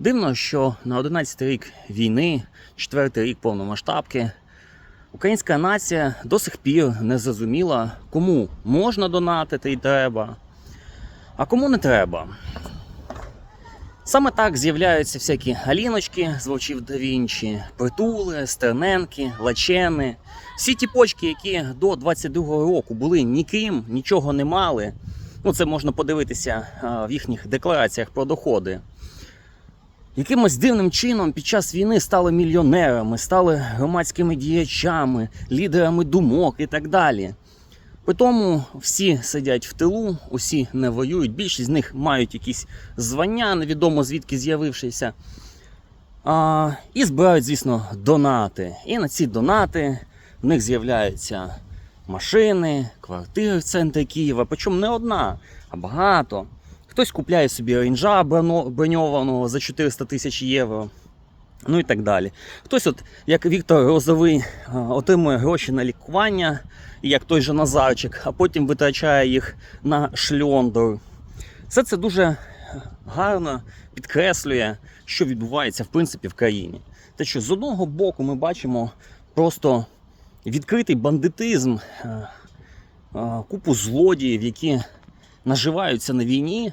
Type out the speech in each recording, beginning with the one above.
Дивно, що на 11 рік війни, 4 рік повномасштабки, українська нація до сих пір не зрозуміла, кому можна донатити і треба, а кому не треба. Саме так з'являються всякі Аліночки з Вовчів да Вінчі, притули, стерненки, лачени. Всі ті почки, які до 22-го року були ніким, нічого не мали. Ну, це можна подивитися в їхніх деклараціях про доходи. Якимось дивним чином під час війни стали мільйонерами, стали громадськими діячами, лідерами думок і так далі. При тому всі сидять в тилу, усі не воюють. Більшість з них мають якісь звання, невідомо звідки з'явившися. А, і збирають, звісно, донати. І на ці донати в них з'являються машини, квартири в центрі Києва. Причому не одна, а багато. Хтось купляє собі рейнджа броньованого за 400 тисяч євро. Ну і так далі. Хтось, от, як Віктор Розовий, отримує гроші на лікування, як той же Назарчик, а потім витрачає їх на шльондор. Все це дуже гарно підкреслює, що відбувається в принципі в країні. Те, що з одного боку ми бачимо просто відкритий бандитизм, е, е, купу злодіїв, які наживаються на війні,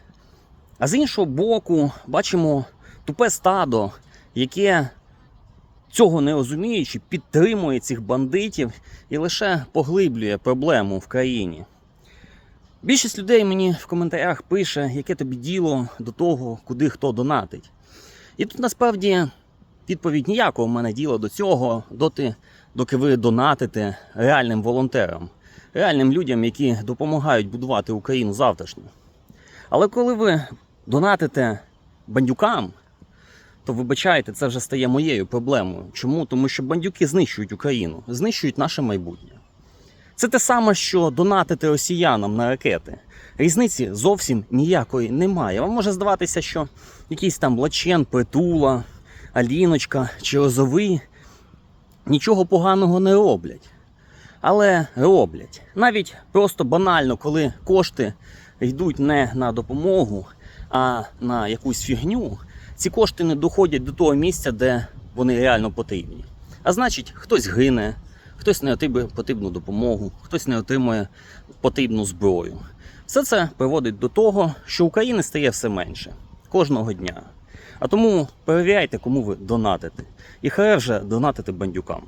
а з іншого боку, бачимо тупе стадо, яке цього не розуміючи, підтримує цих бандитів і лише поглиблює проблему в країні. Більшість людей мені в коментарях пише, яке тобі діло до того, куди хто донатить. І тут насправді відповідь ніякого в мене діла до цього, доти, доки ви донатите реальним волонтерам, реальним людям, які допомагають будувати Україну завтрашню. Але коли ви донатите бандюкам, то вибачайте, це вже стає моєю проблемою. Чому? Тому що бандюки знищують Україну, знищують наше майбутнє. Це те саме, що донатити росіянам на ракети. Різниці зовсім ніякої немає. Вам може здаватися, що якийсь там Лачен, Притула, Аліночка чи Розовий нічого поганого не роблять. Але роблять. Навіть просто банально, коли кошти йдуть не на допомогу, а на якусь фігню, ці кошти не доходять до того місця, де вони реально потрібні. А значить, хтось гине, хтось не отримує потрібну допомогу, хтось не отримує потрібну зброю. Все це приводить до того, що України стає все менше кожного дня. А тому перевіряйте, кому ви донатите. І хай вже донатити бандюкам.